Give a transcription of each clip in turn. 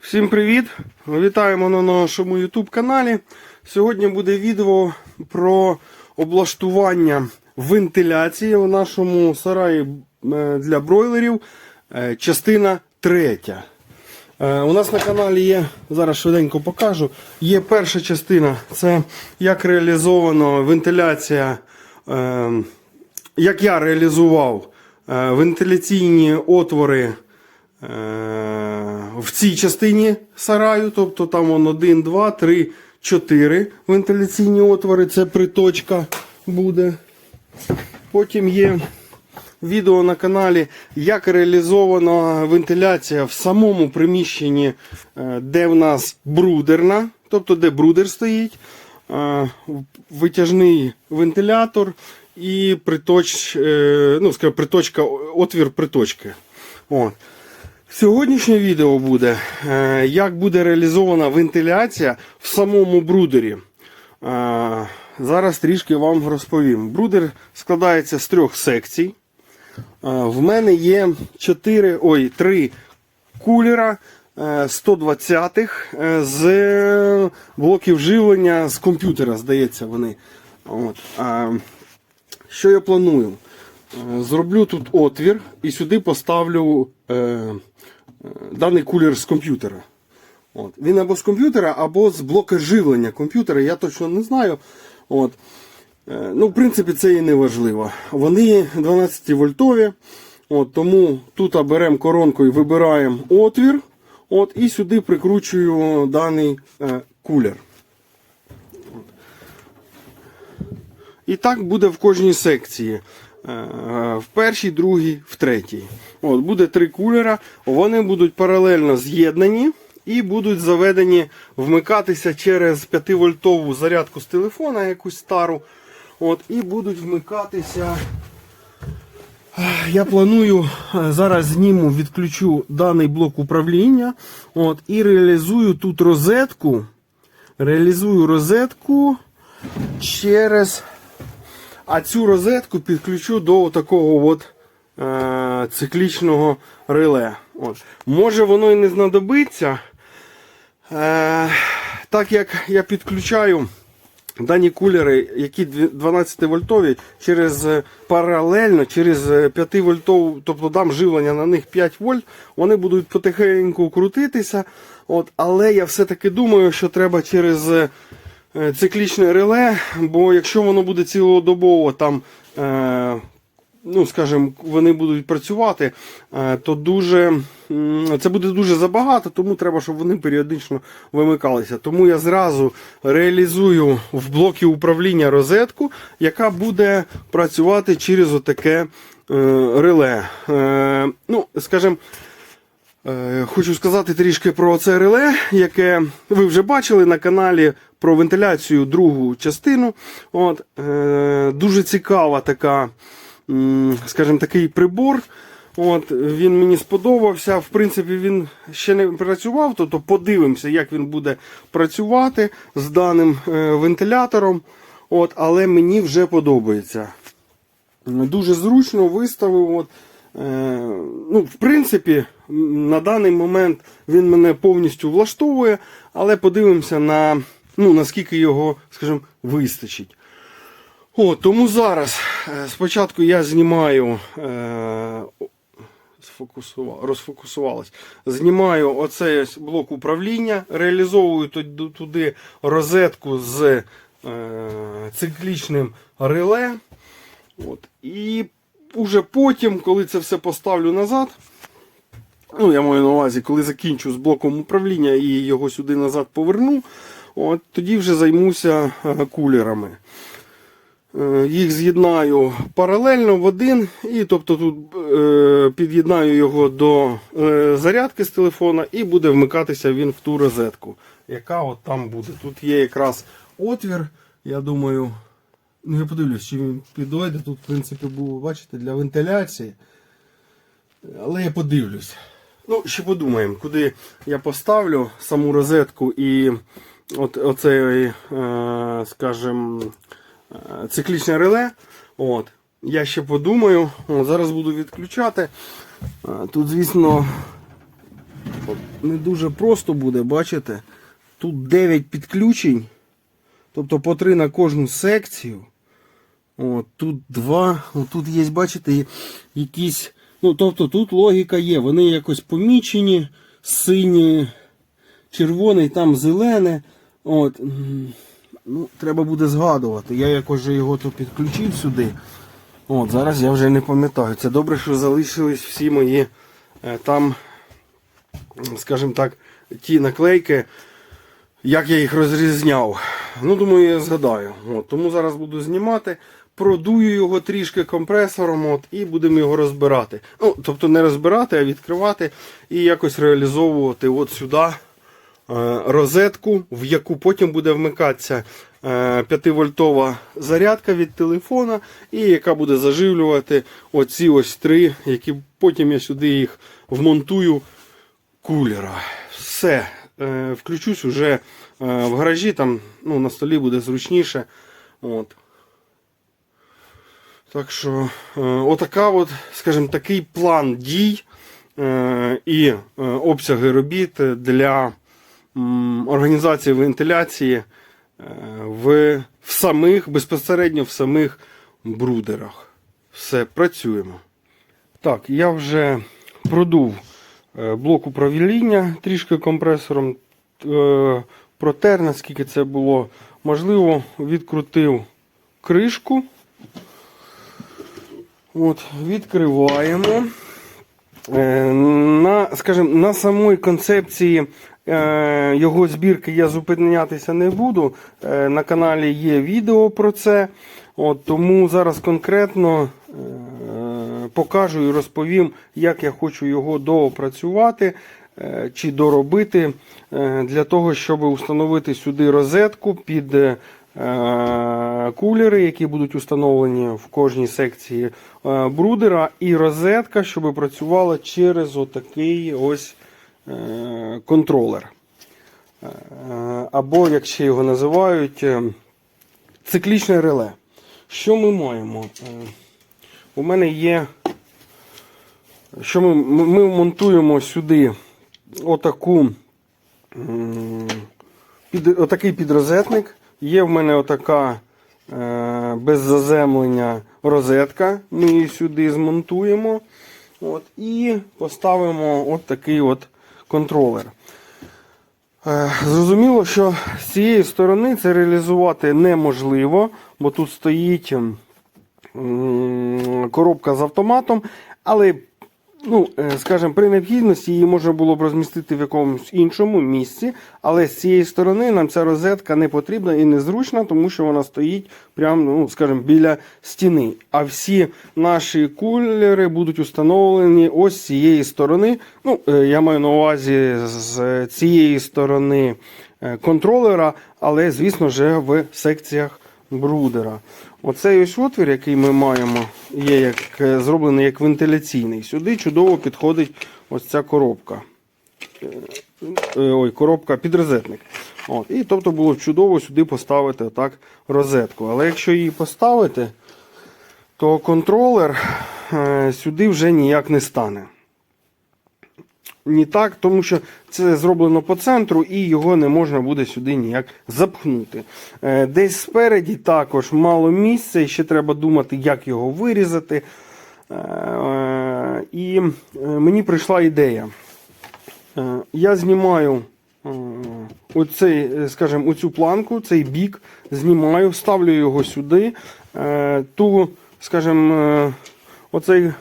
Всім привіт! Вітаємо на нашому YouTube каналі. Сьогодні буде відео про облаштування вентиляції в нашому сараї е, для бройлерів. е, Частина третя. Е, У нас на каналі є, зараз швиденько покажу. Є перша частина це як реалізовано вентиляція, як я реалізував вентиляційні отвори в цій частині сараю. Тобто там вон 1, 2, 3, 4 вентиляційні отвори. Це приточка буде. Потім є відео на каналі, як реалізована вентиляція в самому приміщенні, е, де в нас брудерна, тобто де брудер стоїть, е, витяжний вентилятор і приточ, е, ну, скажімо, приточка, отвір приточки. От. Сьогоднішнє відео буде, е, як буде реалізована вентиляція в самому брудері. Е, Зараз трішки вам розповім. Брудер складається з трьох секцій. В мене є 4, ой, 3 кулера 120-х е, з блоків живлення з комп'ютера, здається, вони. От. Що я планую? Е, Зроблю тут отвір і сюди поставлю е, е, даний кулер з комп'ютера. От. Він або з комп'ютера, або з блока живлення комп'ютера, я точно не знаю. От. Е, Ну, в принципі, це і не важливо. Вони 12 вольтові. От, тому тут беремо коронку і вибираємо отвір. От, і сюди прикручую даний е, кулер. От. І так буде в кожній секції. Е, В першій, другій, в третій. От, буде три кулера. Вони будуть паралельно з'єднані і будуть заведені вмикатися через 5-вольтову зарядку з телефона, якусь стару. От, і будуть вмикатися. Я планую е, зараз зніму, відключу даний блок управління. От, і реалізую тут розетку. Реалізую розетку через. А цю розетку підключу до такого от е, циклічного реле. От. Може воно і не знадобиться. Е, так як я підключаю дані кулери, які 12 вольтові, через е, паралельно, через 5 вольтову, тобто дам живлення на них 5 вольт, вони будуть потихеньку крутитися. От, але я все-таки думаю, що треба через е, циклічне реле, бо якщо воно буде цілодобово там. Е, ну, скажімо, вони будуть працювати, е, то дуже це буде дуже забагато, тому треба, щоб вони періодично вимикалися. Тому я зразу реалізую в блокі управління розетку, яка буде працювати через отаке е, реле. Е, ну, скажімо, Е, Хочу сказати трішки про це реле, яке ви вже бачили на каналі про вентиляцію другу частину. От, е, Дуже цікава така, скажімо, такий прибор. От, Він мені сподобався. В принципі, він ще не працював, тобто подивимося, як він буде працювати з даним е, вентилятором. От, Але мені вже подобається. Дуже зручно виставив. От, е, ну, в принципі, на даний момент він мене повністю влаштовує, але подивимося на ну, наскільки його, скажімо, вистачить. О, тому зараз е, спочатку я знімаю. Е, розфокусувалась. Знімаю оцей ось блок управління, реалізовую туди розетку з е, циклічним реле. От. І уже потім, коли це все поставлю назад, ну, я маю на увазі, коли закінчу з блоком управління і його сюди назад поверну, от, тоді вже займуся е, кулерами. Е, Їх з'єднаю паралельно в один, і тобто тут е, під'єднаю його до е, зарядки з телефона і буде вмикатися він в ту розетку, яка от там буде. Тут є якраз отвір, я думаю. Ну, я подивлюсь, чи він підойде. Тут, в принципі, було, бачите, для вентиляції. Але я подивлюсь. Ну, ще подумаємо, куди я поставлю саму розетку і от, оцей, е, скажімо, е, циклічне реле. От. Я ще подумаю. От, зараз буду відключати. Е, Тут, звісно, не дуже просто буде, бачите? Тут 9 підключень, тобто по 3 на кожну секцію. От, тут два, от тут є, бачите, якісь. Ну, тобто тут логіка є. Вони якось помічені, сині, червоний, там зелене. От, ну, треба буде згадувати. Я якось же його то підключив сюди. От, зараз я вже не пам'ятаю. Це добре, що залишились всі мої е, там, скажімо так, ті наклейки, як я їх розрізняв. Ну, думаю, я згадаю. От, тому зараз буду знімати, продую його трішки компресором от, і будемо його розбирати. Ну, тобто не розбирати, а відкривати і якось реалізовувати от сюди е, розетку, в яку потім буде вмикатися е, 5-вольтова зарядка від телефона, і яка буде заживлювати оці ось три, які потім я сюди їх вмонтую кулера. Все. Е, Включусь уже е, в гаражі, там ну, на столі буде зручніше. От. Так що, е, отака от, скажімо, такий план дій і обсяги робіт для організації вентиляції в, в самих, безпосередньо в самих брудерах. Все, працюємо. Так, я вже продув блок управління трішки компресором, е, протер, наскільки це було можливо, відкрутив кришку. От, відкриваємо. Е, На, скажімо, на самої концепції е, його збірки я зупинятися не буду. Е, На каналі є відео про це. От, тому зараз конкретно е, покажу і розповім, як я хочу його доопрацювати е, чи доробити е, для того, щоб установити сюди розетку під е, кулери, які будуть установлені в кожній секції брудера, і розетка, щоб працювала через отакий ось контролер. Або, як ще його називають, циклічне реле. Що ми маємо? У мене є. Що ми, ми монтуємо сюди отаку, під, отакий підрозетник. Є в мене отака е, без заземлення розетка. Ми її сюди змонтуємо. От, і поставимо от такий от контролер. Е, Зрозуміло, що з цієї сторони це реалізувати неможливо, бо тут стоїть коробка з автоматом, але, ну, е, скажімо, при необхідності її можна було б розмістити в якомусь іншому місці, але з цієї сторони нам ця розетка не потрібна і незручна, тому що вона стоїть прямо, ну, скажімо, біля стіни. А всі наші кулери будуть установлені ось з цієї сторони. Ну, е, я маю на увазі з цієї сторони е, контролера, але, звісно ж, в секціях брудера. Оцей ось отвір, який ми маємо, є як, е, зроблений як вентиляційний. Сюди чудово підходить ось ця коробка. Е, е, Ой, коробка підрозетник. От, і тобто було чудово сюди поставити отак розетку. Але якщо її поставити, то контролер сюди вже ніяк не стане. Ні так, тому що це зроблено по центру і його не можна буде сюди ніяк запхнути. Е, Десь спереді також мало місця, і ще треба думати, як його вирізати. Е, І е, мені прийшла ідея. Я знімаю оцей, скажімо, оцю планку, цей бік, знімаю, ставлю його сюди. Ту, скажімо, оцей,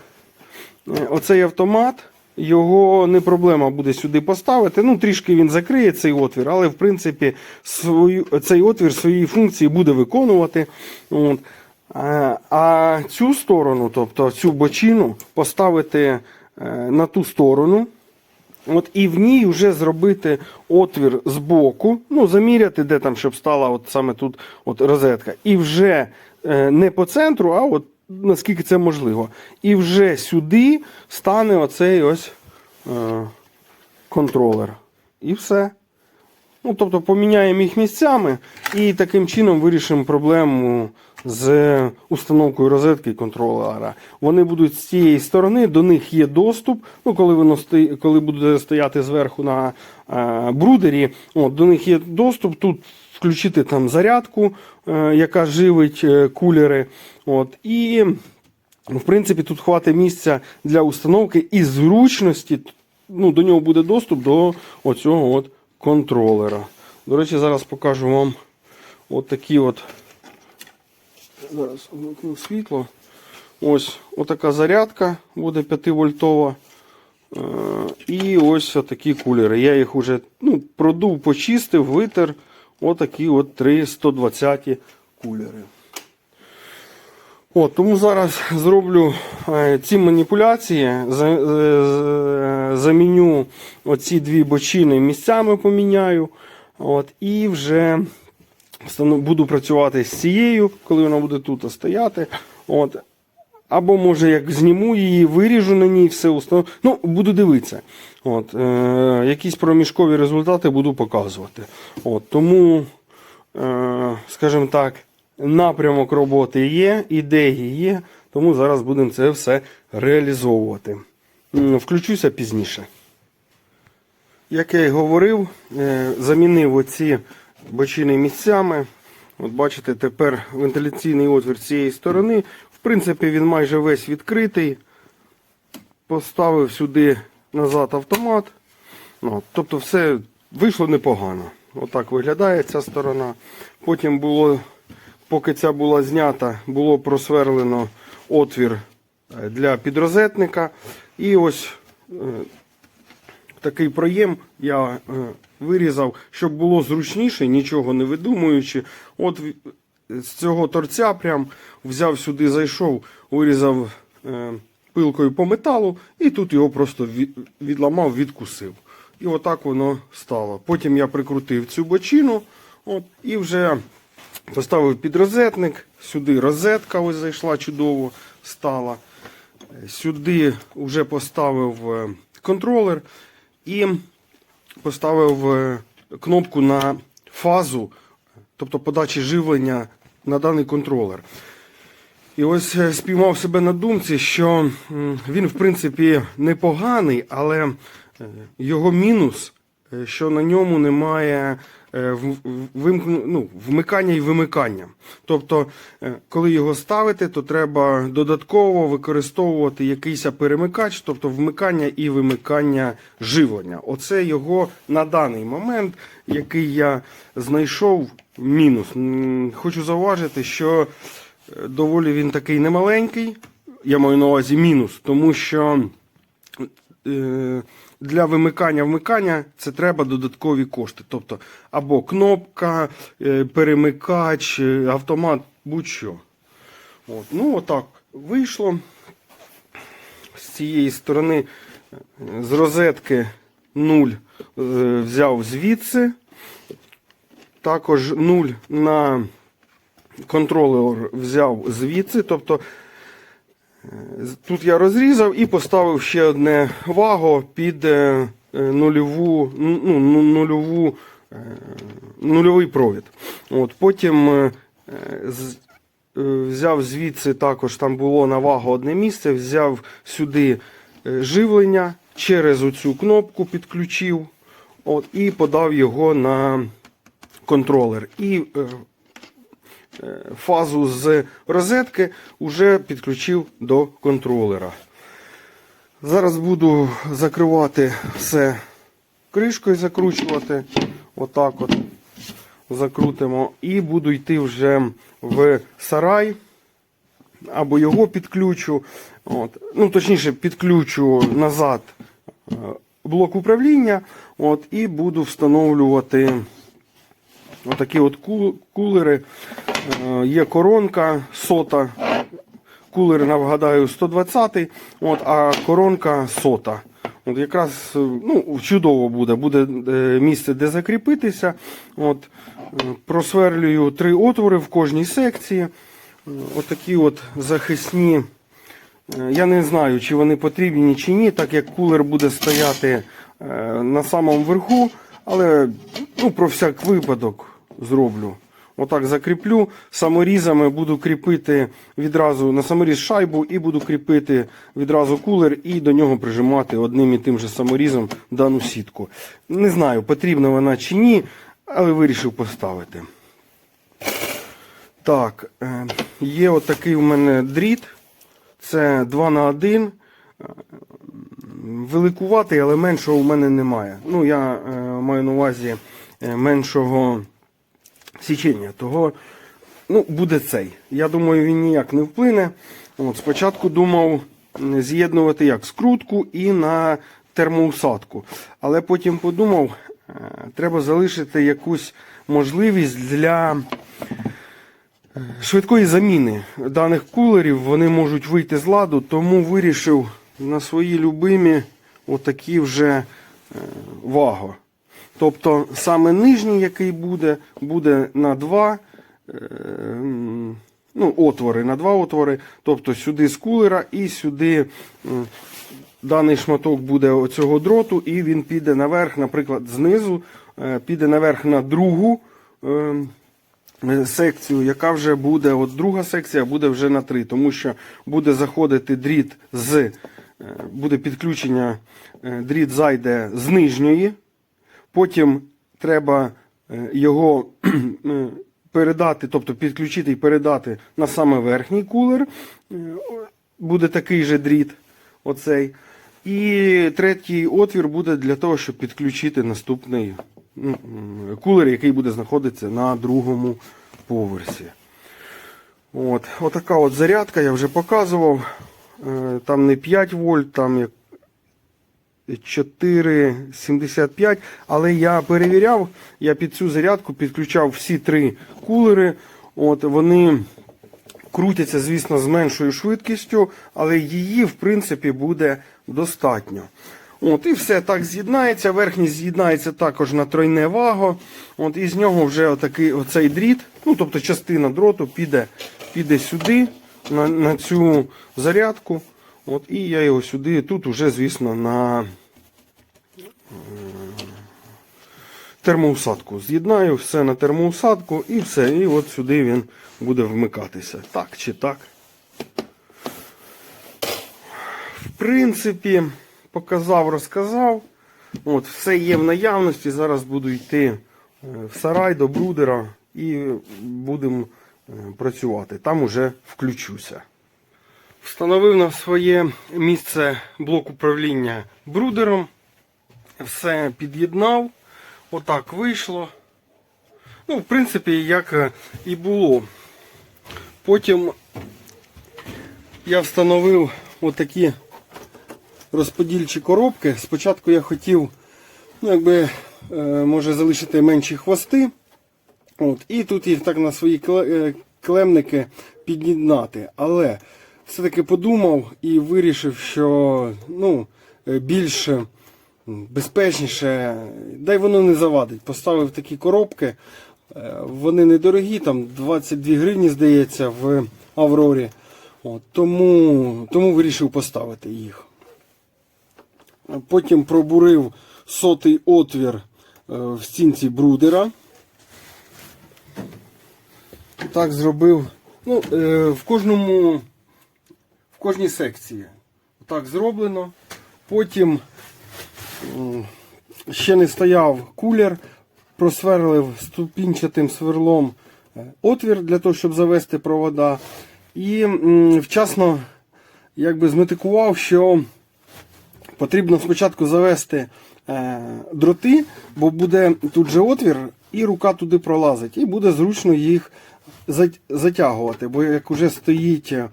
оцей автомат. Його не проблема буде сюди поставити. Ну, трішки він закриє цей отвір, але в принципі свою, цей отвір свої функції буде виконувати. От. А, а цю сторону, тобто цю бочину, поставити е, на ту сторону. От і в ній вже зробити отвір з боку, ну, заміряти, де там, щоб стала от саме тут от розетка. І вже е, не по центру, а от наскільки це можливо. І вже сюди стане оцей ось е, контролер. І все. Ну, тобто поміняємо їх місцями і таким чином вирішимо проблему з установкою розетки контролера. Вони будуть з цієї сторони, до них є доступ. Ну, коли воно сто- коли буде стояти зверху на е, брудері, от, до них є доступ. Тут включити там зарядку, яка живить е, кулери. От, і в принципі, тут хватить місця для установки і зручності. Ну, до нього буде доступ до оцього от контролера. До речі, зараз покажу вам от от. Зараз світло. Ось отака зарядка буде 5 вольтова. Е, І ось такі кулери. Я їх вже ну, продув, почистив, витер. Отакі от 3 120 кулери. От, тому зараз зроблю е, ці маніпуляції, за, е, заміню оці дві бочини місцями поміняю. От, і вже буду працювати з цією, коли вона буде тут стояти. От, або може як зніму її, виріжу на ній, все установлю. Ну, буду дивитися. От, е, якісь проміжкові результати буду показувати. От, тому, е, скажімо так, напрямок роботи є, ідеї є, тому зараз будемо це все реалізовувати. Включуся пізніше. Як я й говорив, е, замінив оці бочини місцями. От бачите, тепер вентиляційний отвір цієї сторони. В принципі, він майже весь відкритий. Поставив сюди назад автомат. Ну, тобто все вийшло непогано. Отак виглядає ця сторона. Потім було, поки ця була знята, було просверлено отвір е, для підрозетника. І ось е, такий проєм я е, вирізав, щоб було зручніше, нічого не видумуючи. От з цього торця прям взяв сюди, зайшов, вирізав е, пилкою по металу, і тут його просто відламав, відкусив. І отак воно стало. Потім я прикрутив цю бочину от, і вже поставив підрозетник. Сюди розетка ось зайшла чудово стала. Сюди вже поставив е, контролер і поставив е, кнопку на фазу, тобто подачі живлення на даний контролер. І ось е, спіймав себе на думці, що він, в принципі, непоганий, але е, його мінус, е, що на ньому немає е, ну, вмикання і вимикання. Тобто, е, коли його ставити, то треба додатково використовувати якийсь перемикач, тобто вмикання і вимикання живлення. Оце його на даний момент, який я знайшов, мінус. Хочу зауважити, що е, доволі він такий немаленький. Я маю на увазі мінус, тому що е, для вимикання вмикання це треба додаткові кошти. Тобто або кнопка, е, перемикач, е, автомат, будь-що. От. Ну, отак вийшло. З цієї сторони е, з розетки 0 е, взяв звідси. Також 0 на контролер взяв звідси. Тобто Тут я розрізав і поставив ще одне ваго під е, е, нульову, ну, ну, нульову, е, нульовий провід. От, потім взяв звідси також, там було на вагу одне місце, взяв сюди живлення, через оцю кнопку підключив от, і подав його на контролер. І фазу з розетки вже підключив до контролера. Зараз буду закривати все кришкою, закручувати. Отак от закрутимо. І буду йти вже в сарай. Або його підключу. От. Ну, точніше, підключу назад е, блок управління. От, і буду встановлювати Отакі от кулери. Е, Є коронка сота. Кулер, нагадаю, 120 от, а коронка сота. От якраз е, ну, чудово буде. Буде е, місце, де закріпитися. От, просверлюю три отвори в кожній секції. Отакі от захисні. Я не знаю, чи вони потрібні, чи ні, так як кулер буде стояти на самому верху, але ну, про всяк випадок зроблю. Отак закріплю. Саморізами буду кріпити відразу на саморіз шайбу і буду кріпити відразу кулер і до нього прижимати одним і тим же саморізом дану сітку. Не знаю, потрібна вона чи ні, але вирішив поставити. Так, е, є отакий у мене дріт. Це 2 на 1 великуватий, але меншого у мене немає. Ну, я е, маю на увазі е, меншого січення. Того ну, буде цей. Я думаю, він ніяк не вплине. От, спочатку думав з'єднувати як скрутку і на термоусадку. Але потім подумав, е, треба залишити якусь можливість для швидкої заміни даних кулерів. Вони можуть вийти з ладу, тому вирішив на свої любимі отакі вже е, ваго. Тобто саме нижній, який буде, буде на два е, ну, отвори, на два отвори. Тобто сюди з кулера і сюди даний шматок буде оцього дроту, і він піде наверх, наприклад, знизу, е, піде наверх на другу. е, Секцію, яка вже буде, от друга секція буде вже на 3, тому що буде заходити дріт з, буде підключення, дріт зайде з нижньої, потім треба е, його е, передати, тобто підключити і передати на саме верхній кулер. Е, Буде такий же дріт, оцей. І третій отвір буде для того, щоб підключити наступний м, кулер, який буде знаходитися на другому поверсі. От, отака от зарядка я вже показував. Там не 5 вольт, там як 4,75, але я перевіряв, я під цю зарядку підключав всі три кулери. От вони крутяться, звісно, з меншою швидкістю, але її, в принципі, буде достатньо. От, і все так з'єднається. Верхній з'єднається також на тройне ваго. От, і з нього вже отакий, оцей дріт, ну тобто частина дроту піде, піде сюди, на, на цю зарядку. От, і я його сюди, тут уже, звісно, на термоусадку. З'єднаю все на термоусадку і все. І от сюди він буде вмикатися. Так чи так. В принципі, показав, розказав. От, все є в наявності. Зараз буду йти е, в сарай до брудера і будемо е, працювати. Там уже включуся. Встановив на своє місце блок управління брудером. Все під'єднав. Отак вийшло. Ну, в принципі, як е, і було. Потім я встановив отакі розподільчі коробки. Спочатку я хотів, ну, якби, е, може залишити менші хвости. От, і тут їх так на свої е, клемники під'єднати. Але все-таки подумав і вирішив, що ну, е, більш м, безпечніше, дай воно не завадить. Поставив такі коробки. Е, Вони недорогі, там 22 гривні, здається, в Аврорі. От, тому, тому вирішив поставити їх. Потім пробурив сотий отвір е, в стінці брудера. Так зробив. Ну, е, в кожному, в кожній секції. Так зроблено. Потім ще не стояв кулер, просверлив ступінчатим сверлом е, отвір для того, щоб завести провода. І вчасно якби зметикував, що потрібно спочатку завести е, дроти, бо буде тут же отвір, і рука туди пролазить, і буде зручно їх затягувати. Бо як вже стоїть е,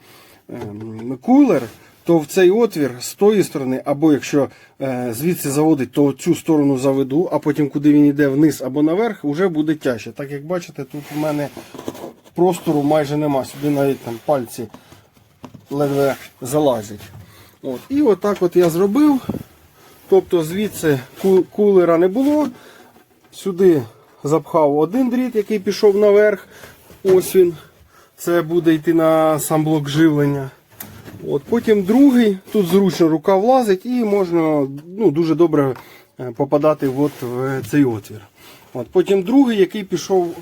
кулер, то в цей отвір з тої сторони, або якщо е, звідси заводить, то цю сторону заведу, а потім куди він йде вниз або наверх, вже буде тяжче. Так як бачите, тут у мене простору майже нема. Сюди навіть там пальці ледве залазять. От. І отак от я зробив. Тобто звідси кулера не було. Сюди запхав один дріт, який пішов наверх. Ось він. Це буде йти на сам блок живлення. От, потім другий, тут зручно рука влазить і можна ну, дуже добре е, попадати от в цей отвір. От, потім другий, який пішов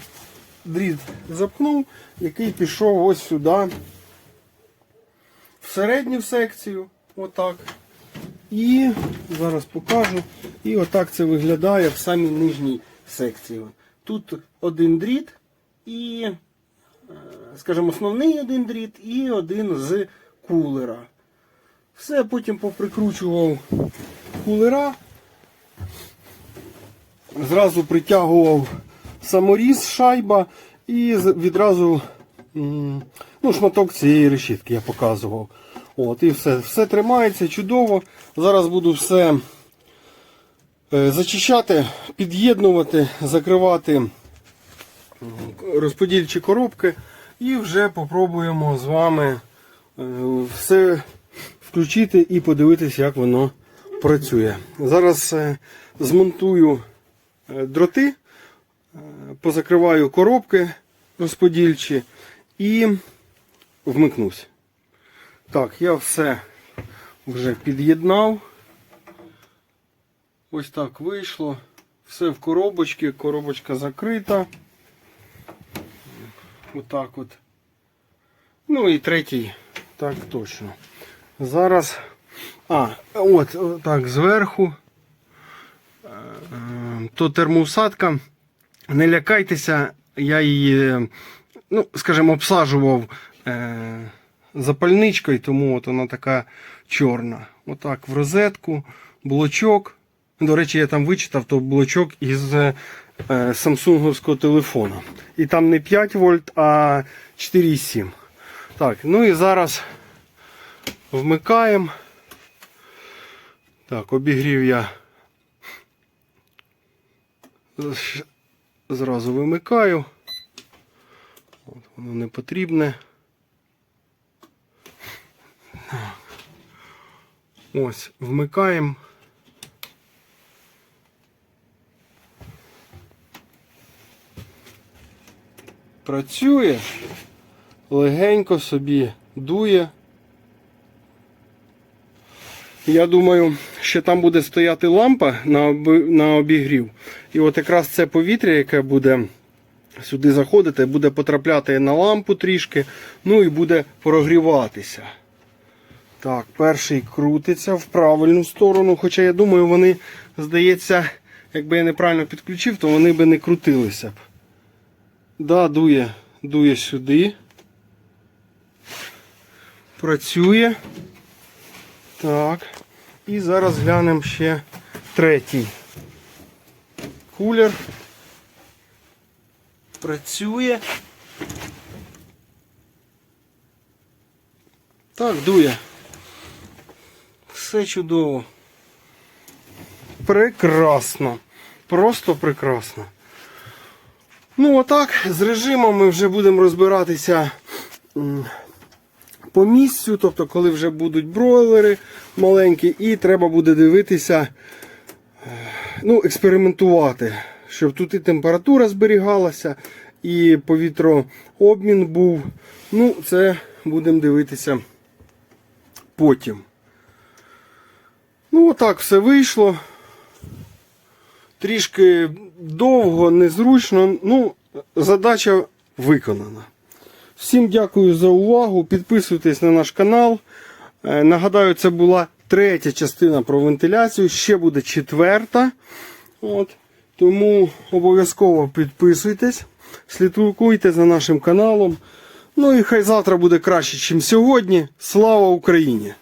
дріт запхнув, який пішов ось сюди, в середню секцію. Отак. І зараз покажу. І отак це виглядає в самій нижній секції. Тут один дріт і, е, скажімо, основний один дріт і один з кулера. Все потім поприкручував кулера. Зразу притягував саморіз, шайба і відразу ну, шматок цієї решітки я показував. От, і все. Все тримається чудово. Зараз буду все е, зачищати, під'єднувати, закривати розподільчі коробки і вже попробуємо з вами все включити і подивитися, як воно працює. Зараз е, змонтую е, дроти, е, позакриваю коробки розподільчі і вмикнусь. Так, я все вже під'єднав. Ось так вийшло. Все в коробочці, коробочка закрита. Отак от. Ну і третій, так точно. Зараз. А, от, так, зверху. Е, То термоусадка. Не лякайтеся, я її, ну, скажімо, обсаджував е, запальничкою, тому от вона така чорна. Отак в розетку, блочок. До речі, я там вичитав, то блочок із е, самсунговського телефона. І там не 5 вольт, а 4,7. Так, ну і зараз вмикаємо. Так, обігрів я зразу вимикаю. От, воно не потрібне. Ось, вмикаємо. Працює, легенько собі дує. Я думаю, що там буде стояти лампа на, обігрів. І от якраз це повітря, яке буде сюди заходити, буде потрапляти на лампу трішки, ну і буде прогріватися. Так, перший крутиться в правильну сторону. Хоча я думаю, вони, здається, якби я неправильно підключив, то вони би не крутилися б. Да, дує, дує сюди. Працює. Так. І зараз глянемо ще третій. Кулер. Працює. Так, дує. Все чудово. Прекрасно. Просто прекрасно. Ну, отак, з режимом ми вже будемо розбиратися по місцю, тобто, коли вже будуть бройлери маленькі, і треба буде дивитися, е, ну, експериментувати, щоб тут і температура зберігалася, і повітрообмін був. Ну, це будемо дивитися потім. Ну, отак все вийшло. Трішки довго, незручно. Ну, задача виконана. Всім дякую за увагу. Підписуйтесь на наш канал. Е, Нагадаю, це була третя частина про вентиляцію. Ще буде четверта. От. Тому обов'язково підписуйтесь, слідкуйте за нашим каналом. Ну і хай завтра буде краще, ніж сьогодні. Слава Україні!